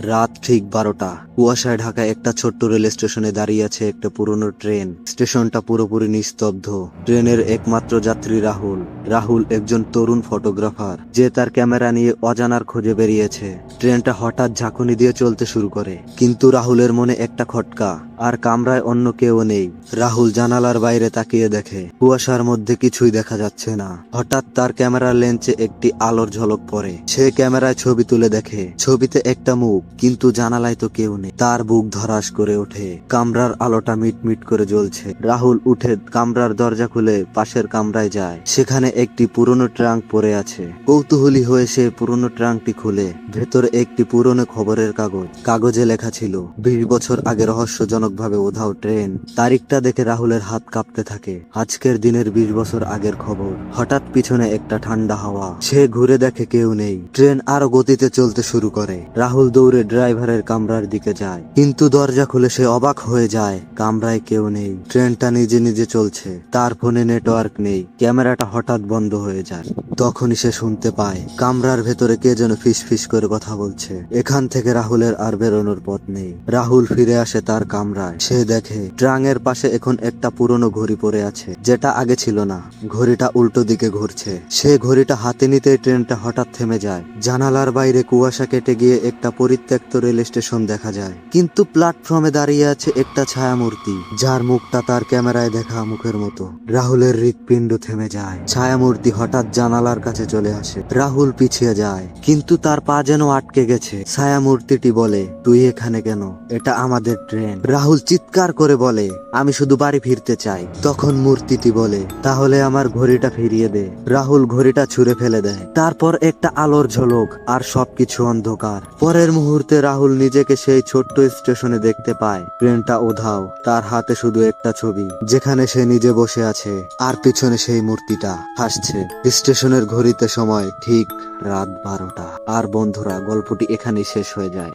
রাত ঠিক বারোটা। কুয়াশায় ঢাকা একটা ছোট্ট রেল স্টেশনে দাঁড়িয়ে আছে একটা পুরনো ট্রেন। স্টেশনটা পুরোপুরি নিস্তব্ধ। ট্রেনের একমাত্র যাত্রী রাহুল। রাহুল একজন তরুণ ফটোগ্রাফার, যে তার ক্যামেরা নিয়ে অজানার খোঁজে বেরিয়েছে। ট্রেনটা হঠাৎ ঝাঁকুনি দিয়ে চলতে শুরু করে। কিন্তু রাহুলের মনে একটা খটকা, আর কামরায় অন্য কেউ নেই। রাহুল জানালার বাইরে তাকিয়ে দেখে, কুয়াশার মধ্যে কিছুই দেখা যাচ্ছে না। হঠাৎ তার ক্যামেরার লেন্সে একটি আলোর ঝলক পড়ে। সে ক্যামেরায় ছবি তুলে দেখে, ছবিতে একটা মুখ, কিন্তু জানালায় তো কেউ নেই। তার বুক ধরাস করে ওঠে। কামরার আলোটা মিটমিট করে জ্বলছে। রাহুল উঠে কামরার দরজা খুলে পাশের কামরায় যায়। সেখানে একটি পুরনো ট্রাঙ্ক পড়ে আছে। কৌতূহলী হয়ে সে পুরনো ট্রাঙ্কটি খুলে। ভেতরে একটি পুরনো খবরের কাগজ। কাগজে লেখা ছিল, বিশ বছর আগে রহস্যজনক ভাবে উধাও ট্রেন। তারিখটা দেখে রাহুলের হাত কাঁপতে থাকে। আজকের দিনের বিশ বছর আগের খবর। হঠাৎ পিছনে একটা ঠান্ডা হাওয়া। সে ঘুরে দেখে কেউ নেই। ট্রেন আরও গতিতে চলতে শুরু করে। রাহুল দৌড়ে ড্রাইভারের কামরার দিকে যায়। কিন্তু দরজা খুলে সে অবাক হয়ে যায়, কামরায় কেউ নেই। ট্রেনটা নিজে নিজে চলছে, তার ফোনে নেটওয়ার্ক নেই, ক্যামেরাটা হঠাৎ বন্ধ হয়ে যায়। তখনই সে শুনতে পায়, কামরার ভেতরে কে যেন ফিস ফিস করে কথা বলছে। এখান থেকে রাহুলের আর বেরোনোর পথ নেই। রাহুল ফিরে আসে তার কামরায়। সে দেখে, ট্রাঙের পাশে এখন একটা পুরনো ঘড়ি পড়ে আছে, যেটা আগে ছিল না। ঘড়িটা উল্টো দিকে ঘুরছে। সে ঘড়িটা হাতে নিতে ট্রেনটা হঠাৎ থেমে যায়। জানালার বাইরে কুয়াশা কেটে গিয়ে একটা পরিত্যক্ত রেল স্টেশন দেখা যায়। কিন্তু প্ল্যাটফর্মে দাঁড়িয়ে আছে একটা ছায়ামূর্তি, যার মুখটা তার ক্যামেরায় দেখা মুখের মতো। রাহুলের হৃৎপিণ্ড থেমে যায়। ছায়ামূর্তি হঠাৎ জানালার কাছে চলে আসে। রাহুল পিছিয়ে যায়। কিন্তু তার পা যেন আটকে গেছে। ছায়ামূর্তিটি বলে, তুই এখানে কেন? এটা আমাদের ট্রেন। রাহুল চিৎকার করে বলে, আমি শুধু বাড়ি ফিরতে চাই। তখন মূর্তিটি বলে, তাহলে আমার ঘড়িটা ফিরিয়ে দে। রাহুল ঘড়িটা ছুঁড়ে ফেলে দেয়। তারপর একটা আলোর ঝলক আর সবকিছু অন্ধকার। পরের মুহূর্তে রাহুল নিজেকে সেই ছোট্ট স্টেশনে দেখতে পায়। ট্রেনটা ওধাও তার হাতে শুধু একটা ছবি। যেখানে সে নিজে বসে আছে। আর পিছনে সেই মূর্তিটা। হাসছে। স্টেশনের ঘড়িতে সময় ঠিক রাত বারোটা। আর বন্ধুরা, গল্পটি এখানেই শেষ হয়ে যায়।